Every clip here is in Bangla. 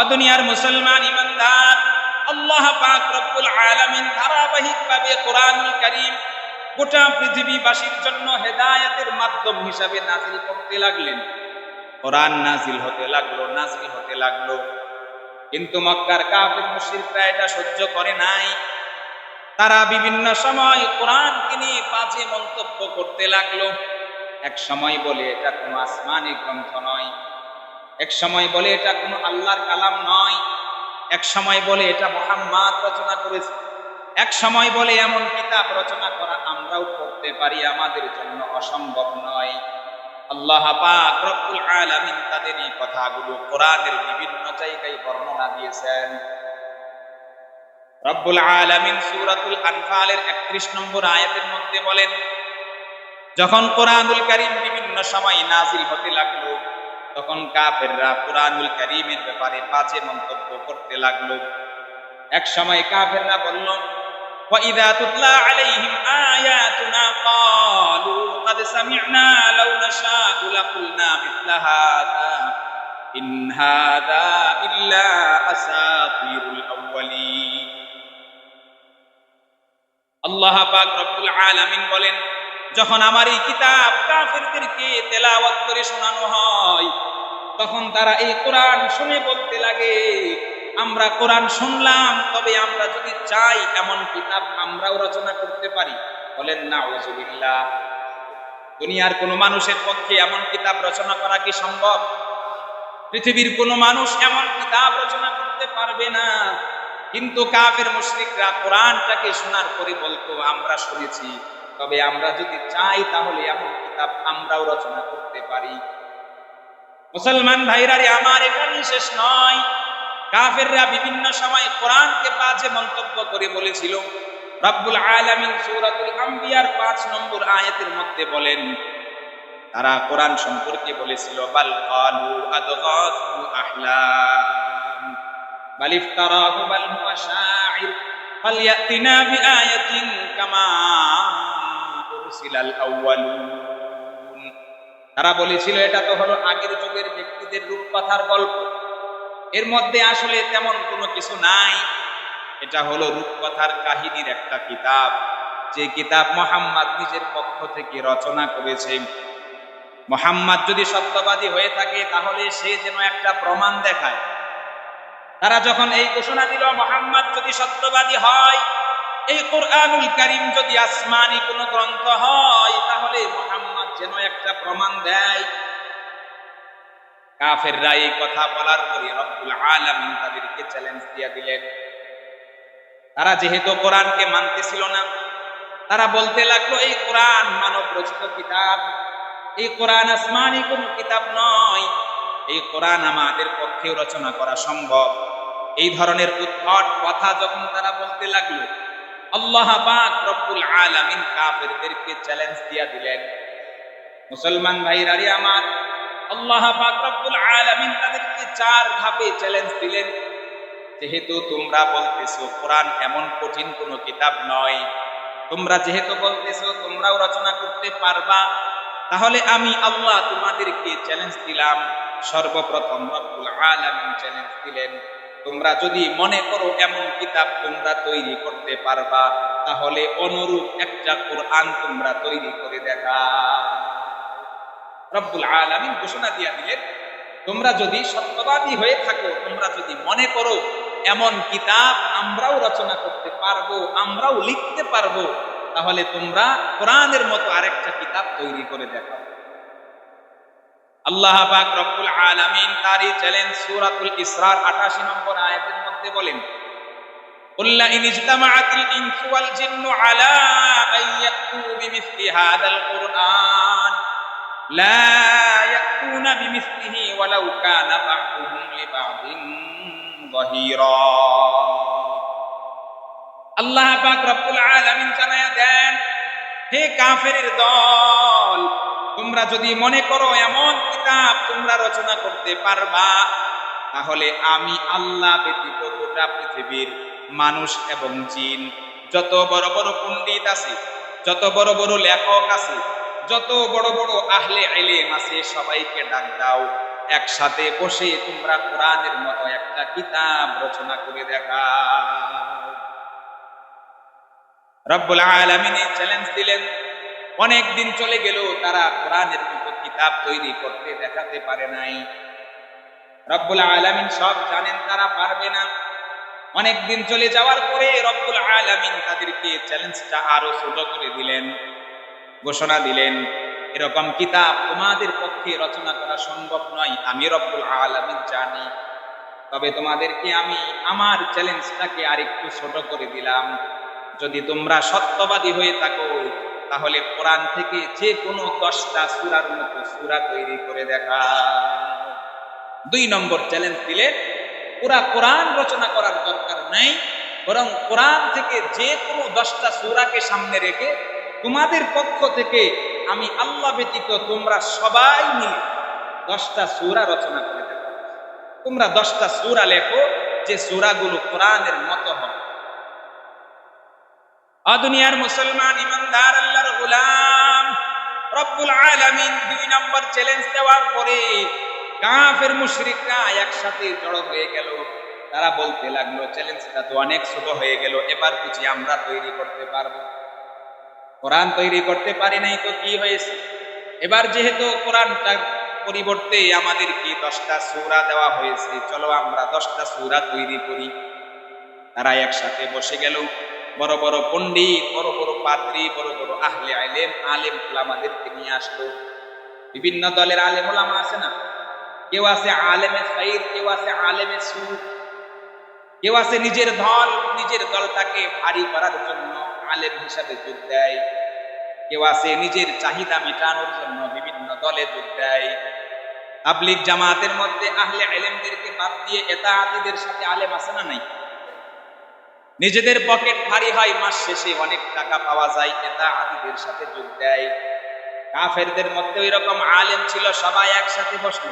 অদুনিয়ার মুসলমান ইমানদার, আল্লাহ পাক রব্বুল আলামিন ধারাবাহিকভাবে কোরআনুল কারীম গোটা পৃথিবীবাসীর জন্য হেদায়েতের মাধ্যম হিসাবে নাজিল করতে লাগলেন। কোরআন নাজিল হতে লাগল নাজিল হতে লাগল। কিন্তু মক্কার কাফের মুশরিকরা এটা সহ্য করে নাই। তারা বিভিন্ন সময় কোরআনকে নিয়ে বাজে মন্তব্য করতে লাগল। এক সময় বলে, এটা কোনো আসমানি গ্রন্থ নয় এক সময় বলে, এটা কোনো আল্লাহর কালাম নয়। এক সময় বলে, এটা মোহাম্মদ রচনা করেছে। এক সময় বলে, এমন কিতাব রচনা করা আমরাও করতে পারি, আমাদের জন্য অসম্ভব নয়। আল্লাহ পাক রব্বুল আলামিন তাদের এই কথাগুলো কোরআনের বিভিন্ন জায়গায় বর্ণনা দিয়েছেন। রব্বুল আলামিন সূরাতুল আনফালের 31 নম্বর আয়াতের মধ্যে বলেন, যখন কোরআনুল কারীম বিভিন্ন সময় নাজিল হতে লাগল তখন কাফেররা কোরআনুল কারীমের ব্যাপারে বাজে মন্তব্য করতে লাগলো এক সময় কাফেররা বলল وَإِذَا تُتْلَى عَلَيْهِمْ آيَاتُنَا قَالُوا قَدْ سَمِعْنَا لَوْ نَشَاءُ لَقُلْنَا مِثْلَ هَذَا إِنْ هَذَا إِلَّا أَسَاطِيرُ الْأَوَّلِينَ আল্লাহ পাক রব্বুল আলামিন বলেন যখন আমার এই কিতাব কাফেরদেরকে তেলাওয়াত করে শোনানো হয় তখন তারা এই কোরআন শুনে বলতে লাগে, আমরা কোরআন শুনলাম, তবে আমরা যদি চাই এমন কিতাব আমরাও রচনা করতে পারি। বলেন না ওজুবিল্লাহ দুনিয়ার কোন মানুষের পক্ষে এমন কিতাব রচনা করা কি সম্ভব? পৃথিবীর কোন মানুষ এমন কিতাব রচনা করতে পারবে না। কিন্তু কাফের মুশরিকরা কোরআনটাকে শোনার পরে বলতো, আমরা শুনেছি, তবে আমরা যদি চাই তাহলে এমন কিতাব আমরাও রচনা করতে পারি। মুসলমান ভাইরা রে আমার এখানেই শেষ নয়। কাফেররা বিভিন্ন সময় কোরআনকে বাজে মন্তব্য করে বলেছিল। রব্বুল আলামিন সূরাতুল আম্বিয়ার 5 নম্বর আয়াতের মধ্যে বলেন, তারা কোরআন সম্পর্কে বলেছিল, বাল কালু আদগাসু আহলাম, বাল ইফতারাহু বাল হুয়া শাইর ফালইয়াতিনা বিআয়াতিন কামা উরসিলাল আউয়ালুন। তারা বলেছিল, এটা তো হলো আগের যুগের ব্যক্তিদের রূপকথার গল্প। এর মধ্যে আসলে তেমন কোনো কিছু নাই। এটা হলো রূপকথার কাহিনীর একটা কিতাব। যে কিতাব মোহাম্মদ নিজের পক্ষ থেকে রচনা করেছে। মোহাম্মদ যদি সত্যবাদী হয়ে থাকে, তাহলে সে যেন একটা প্রমাণ দেখায়। তারা যখন এই ঘোষণা দিল, মোহাম্মদ যদি সত্যবাদী হয়, এই কোরআনুল কারিম যদি আসমানি কোনো গ্রন্থ হয়, তাহলে মোহাম্মদ যেন একটা প্রমাণ দেয়। কাফেররা এই কথা বলার পরে রব্বুল আলামিন তাদেরকে চ্যালেঞ্জ দিয়ে দিলেন। তারা যেহেতু কোরআনকে মানতেছিল না, তারা বলতে লাগল, এই কোরআন মানব রচিত কিতাব। এই কোরআন আসমানি কোন কিতাব নয়। এই কোরআন আমাদের পক্ষেও রচনা করা সম্ভব। এই ধরনের উদ্ভট কথা যখন তারা বলতে লাগল, আল্লাহ পাক রব্বুল আলামিন কাফেরদেরকে চ্যালেঞ্জ দিয়া দিলেন। মুসলমান ভাইরা রে আমার, আল্লাহ পাক রব্বুল আলামিন তাদেরকে চার ধাপে চ্যালেঞ্জ দিলেন। যেহেতু তোমরা বলতেছো, কোরআন এমন কঠিন কোনো কিতাব নয়, তোমরা যেহেতু বলতেছো, তোমরাও রচনা করতে পারবা, তাহলে আমি আল্লাহ তোমাদেরকে চ্যালেঞ্জ দিলাম। সর্বপ্রথম রব্বুল আলামিন চ্যালেঞ্জ দিলেন। তোমরা যদি মনে করো এমন কিতাব তোমরা তৈরি করতে পারবা, তাহলে অনুরূপ একটা কোরআন তোমরা তৈরি করে দেখা রব্বুল আলমিন ঘোষণা দিয়া দিলেন, তোমরা যদি সত্যবাদী হয়ে থাকো, তোমরা যদি মনে করো এমন কিতাব আমরাও রচনা করতে পারব, আমরাও লিখতে পারব, তাহলে তোমরা কোরআনের মতো আরেকটা কিতাব তৈরি করে দেখাও। আল্লাহ পাক রব্বুল আলামিন তারই চ্যালেঞ্জ সূরাতুল ইসরার 88 নম্বর আয়াতের মধ্যে বলেন কুল্লা ইন ইনসু ওয়াল জিন্নু আলা আন বিমিসলি হাদাল কুরআন। لا يأتون بمثله ولو كان بعضهم لبعض ظهيرا আল্লাহ পাক রব্বুল আলামিন জানায়া দেন হে কাফেরের দল তোমরা যদি মনে করো এমন কিতাব তোমরা রচনা করতে পারবা তাহলে আমি আল্লাহ ব্যতীত গোটা পৃথিবীর মানুষ এবং জিন যত বড় বড় পণ্ডিত আছে যত বড় বড় লেখক আছে যত বড় বড় আহলে এলেম আছে, সবাইকে ডাক দাও। একসাথে বসে তোমরা কোরআনের মতো একটা কিতাব রচনা করে দেখা রব্বুল আলমিন চ্যালেঞ্জ দিলেন। অনেক দিন চলে গেল, তারা কোরআনের মতো কিতাব তৈরি করতে দেখাতে পারে নাই। রব্বুল আলমিন সব জানেন, তারা পারবে না। অনেক দিন চলে যাওয়ার পরে রব্বুল আলমিন তাদেরকে চ্যালেঞ্জটা আরও ছোট করে দিলেন। ঘোষণা দিলেন, এরকম কিতাব তোমাদের পক্ষে রচনা করা সম্ভব নয়, আমি রব্বুল আলমিন জানি। তবে তোমাদেরকে আমি আমার চ্যালেঞ্জটাকে আরেকটু ছোট করে দিলাম। যদি তোমরা সত্যবাদী হয়ে থাকো, তাহলে কোরআন থেকে যে কোনো দশটা সুরার মতো সুরা তৈরি করে দেখা। দুই নম্বর চ্যালেঞ্জ দিলে পুরা কোরআন রচনা করার দরকার নাই, বরং কোরআন থেকে যে কোনো দশটা সুরাকে সামনে রেখে তোমাদের পক্ষ থেকে আমি আল্লাহ ব্যতীত তোমরা সবাই মিলে দশটা সুরা রচনা করে দেখো তোমরা দশটা সুরা লেখো, যে সুরাগুলো কোরআনের মতো হবে। আদুনিয়ার মুসলমান ইমানদার, আল্লাহর গোলাম, রব্বুল আলামিন দুই নম্বর চ্যালেঞ্জ দেওয়ার পরে কাফের মুশরিকরা একসাথে জড়ো হয়ে গেল। তারা বলতে লাগল চ্যালেঞ্জটা তো অনেক ছোট হয়ে গেল, এবার বুঝি আমরা তৈরি করতে পারব। কোরআন তৈরি করতে পারি নাই তো কি হয়েছে? এবার যেহেতু কোরআনটার পরিবর্তে আমাদেরকে দশটা সূরা দেওয়া হয়েছে, চলো আমরা দশটা সূরা তৈরি করি। তারা একসাথে বসে গেল। বড় বড় পণ্ডিত, বড় বড় পাত্রী বড় বড় আহলে আলেম আলেম ওলামাদেরকে নিয়ে আসলো। বিভিন্ন দলের আলেম ওলামা আছে না? কেউ আছে আলেমে সাইদ কেউ আছে আলেমে সুর। কেউ আছে নিজের দল, নিজের দলটাকে ভারী করার জন্য আলেম হিসাবে যোগ দেয়। কেউ আছে নিজের চাহিদা মেটানোর জন্য বিভিন্ন দলে যোগ দেয়। তাবলিগ জামাতের মধ্যে আহলে আলেমদেরকে বাদ দিয়ে এটা আতিদের সাথে আলেম আছে না নাই? নিজেদের পকেট ভারী হয়, মাস শেষে অনেক টাকা পাওয়া যায় এটা আদিদের সাথে যোগ দেয়। কাফেরদের মধ্যে ওই রকম আলেম ছিল, সবাই একসাথে বসল।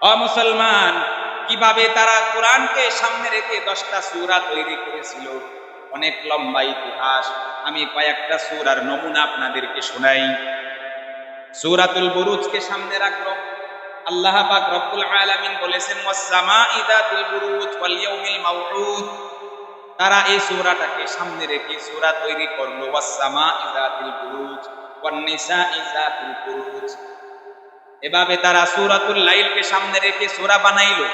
অ মুসলমান, কীভাবে তারা কোরআনকে সামনে রেখে দশটা সুরা তৈরি করেছিল? অনেক লম্বা ইতিহাস। আমি কয়েকটা সুরার নমুনা আপনাদেরকে শোনাই। সুরাতুল বুরুজকে সামনে রাখল। আল্লাহ পাক রব্বুল আলামিন বলেছেন ওয়াসসামা ইদাতুল বুরুজ ওয়াল ইয়াউমিল মাউউদ। তারা এই সূরাটাকে সামনে রেখে সূরা তৈরি করল ওয়াসসামা ইজাতিল বুরুজ ওয়ান নিসা ইজাতিল বুরুজ। এভাবে তারা সূরাতুল লাইলকে সামনে রেখে সূরা বানাইলো।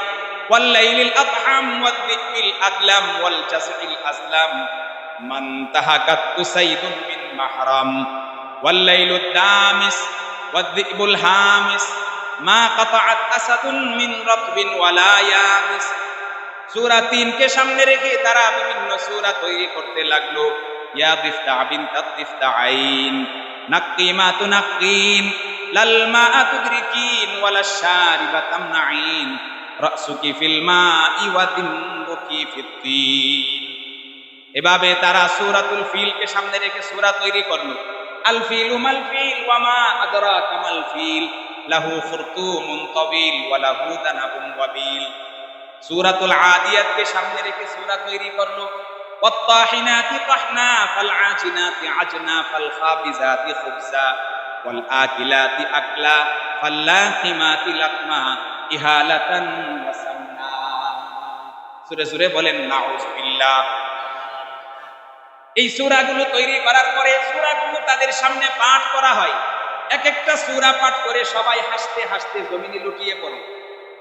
আগলাম ওয়াল জাসরিল আসলাম মান তাহাকাত উসাইদুন মিন মাহরাম। ওয়াল লাইলুদ দামিস ওয়াদ যিকবুল হামিস। মা কাতাআত আসাদুন মিন রাতবিন ওয়ালা ইয়াবিস। সূরা 3 কে সামনে রেখে তারা বিভিন্ন সূরা তৈরি করতে লাগল। ইয়া দিফতা বিন তাদিফতা আইন। নাক্কিমা তুনাক্কিন। লাল মা তুদরিকিন ওয়ালা শারিবা তামনাইন রাসুকি ফিল মাই ওয়া দিমবুকি ফিত্তিন এভাবে তারা সূরাতুল ফিল কে সামনে রেখে সূরা তৈরি করলো আল ফিলু মাল ফিল ওয়া মা আদরাকা মাল ফিল লাহু খুরতুমুন তাবিল ওয়া লাহু দানাবুন ওয়াবিল সূরাতুল আদিয়াতকে সামনে রেখে সূরা তৈরি করলো والطاحنات طحنا فالعاجنات عجنا فالخابزات خبزا والآكلات أكلا فاللاقمات لقما ইহালাতান সুরে সুরে বলেন, নাউজবিল্লাহ। এই সুরাগুলো তৈরি করার পরে সুরাগুলো তাদের সামনে পাঠ করা হয়। এক একটা সুরা পাঠ করে সবাই হাসতে হাসতে জমিনে লুটিয়ে পড়ে।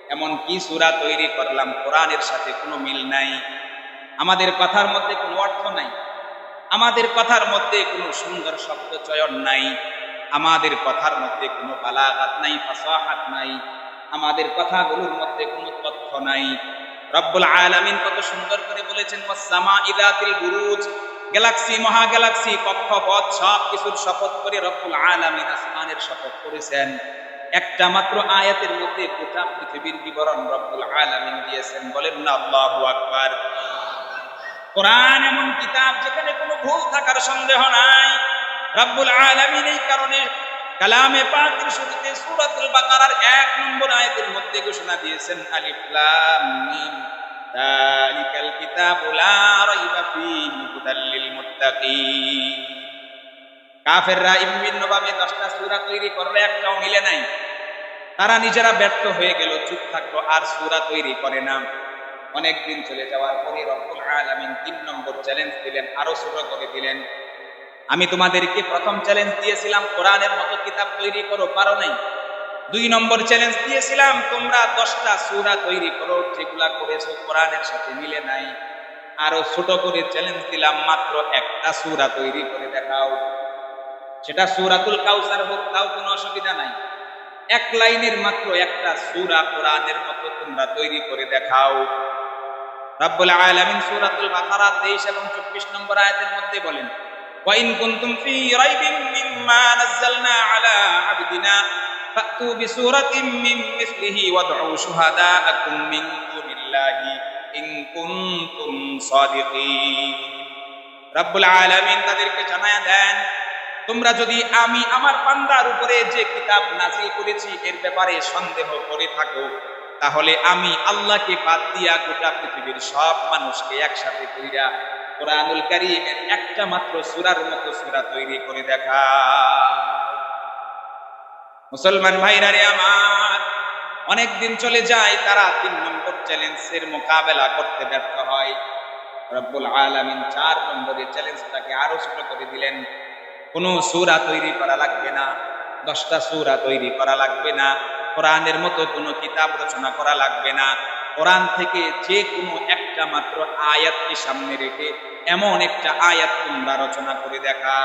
এমন কি সুরা তৈরি করলাম, কোরআনের সাথে কোনো মিল নাই। আমাদের কথার মধ্যে কোনো অর্থ নাই। আমাদের কথার মধ্যে কোনো সুন্দর শব্দ চয়ন নাই। আমাদের কথার মধ্যে কোনো বালাঘাত নাই, ফাসাহাত নাই। আমাদের কথাগুলোর মধ্যে কোনো তথ্য নাই। রব্বুল আলামিন কত সুন্দর করে বলেছেন, ওয়াসসামা ইদাতিল বুরুজ। গ্যালাক্সি মহা গ্যালাক্সি কক্ষপথ সব কিছুর শপথ করে রব্বুল আলামিন আসমানের শপথ করেছেন। একটা মাত্র আয়াতের মধ্যে গোটা পৃথিবীর বিবরণ রব্বুল আলামিন দিয়েছেন। বলেন না, আল্লাহু আকবার। কোরআন এমন কিতাব যেখানে কোনো ভুল থাকার সন্দেহ নাই। রব্বুল আলামিন এই কারণে কালামে পাকের শুরুতে সূরাতুল বাকারার এক নম্বর আয়াতের মধ্যে ঘোষণা দিয়েছেন, আলিফ লাম মিম। যালিকাল কিতাবু লা রাইবা ফীহি হুদাল লিল মুত্তাকিন। কাফেররা বিভিন্ন ভাবে দশটা সূরা তৈরি করলে একটাও মিলে নাই। তারা নিজেরা ব্যর্থ হয়ে গেল, চুপ থাকল, আর সুরা তৈরি করে না। অনেক দিন চলে যাওয়ার পরে রব্বুল আলামিন তিন নম্বর চ্যালেঞ্জ দিলেন আরও ছোট করে দিলেন। আমি তোমাদেরকে প্রথম চ্যালেঞ্জ দিয়েছিলাম, কোরআনের মতো কিতাব তৈরি করো, পারো নাই। দুই নম্বর চ্যালেঞ্জ দিয়েছিলাম, তোমরা দশটা সুরা তৈরি করো, যেগুলা করেছ কোরআনের সাথে মিলে নাই। আরও ছোট করে চ্যালেঞ্জ দিলাম, মাত্র একটা সুরা তৈরি করে দেখাও। সেটা সুরাতুল কাউসার হোক, তাও কোনো অসুবিধা নাই। এক লাইনের মাত্র একটা সুরা কোরআনের মতো তোমরা তৈরি করে দেখাও। রাব্বুল আলামিন সূরাতুল বাকারা 23 এবং 24 নম্বর আয়াতের মধ্যে বলেন ওয়া ইন কুনতুম ফি রাইবিন মিম্মা নাযালনা আলা আবদিনা ফাতু বিসূরাতিন মিন মিসলিহি ওয়াদউ শুহাদাআকুম মিন দুনিল্লাহি ইন কুনতুম সাদিকিন রাব্বুল আলামিন তাদেরকে জানায়া দেন, তোমরা যদি আমি আমার বান্দার উপরে যে কিতাব নাজিল করেছি, এর ব্যাপারে সন্দেহ করে থাকো, তাহলে আমি আল্লাহকে বাদ দিয়া গোটা পৃথিবীর সব মানুষকে একসাথে কইরা কোরআনুল কারীমের একটা মাত্র সুরার মতো সুরা তৈরি করে দেখা। মুসলমান ভাইরা রে আমার অনেক দিন চলে যায়, তারা তিন নম্বর চ্যালেঞ্জের মোকাবেলা করতে ব্যর্থ হয়। রব্বুল আলামিন চার নম্বরের চ্যালেঞ্জটাকে আরও ছোট করে দিলেন। কোনো সুরা তৈরি করা লাগবে না, দশটা সুরা তৈরি করা লাগবে না, কোরআনের মতো কোনো কিতাব রচনা করা লাগবে না কোরআন থেকে যে কোনো একটা মাত্র আয়াতকে সামনে রেখে এমন একটা আয়াত তোমরা রচনা করে দেখা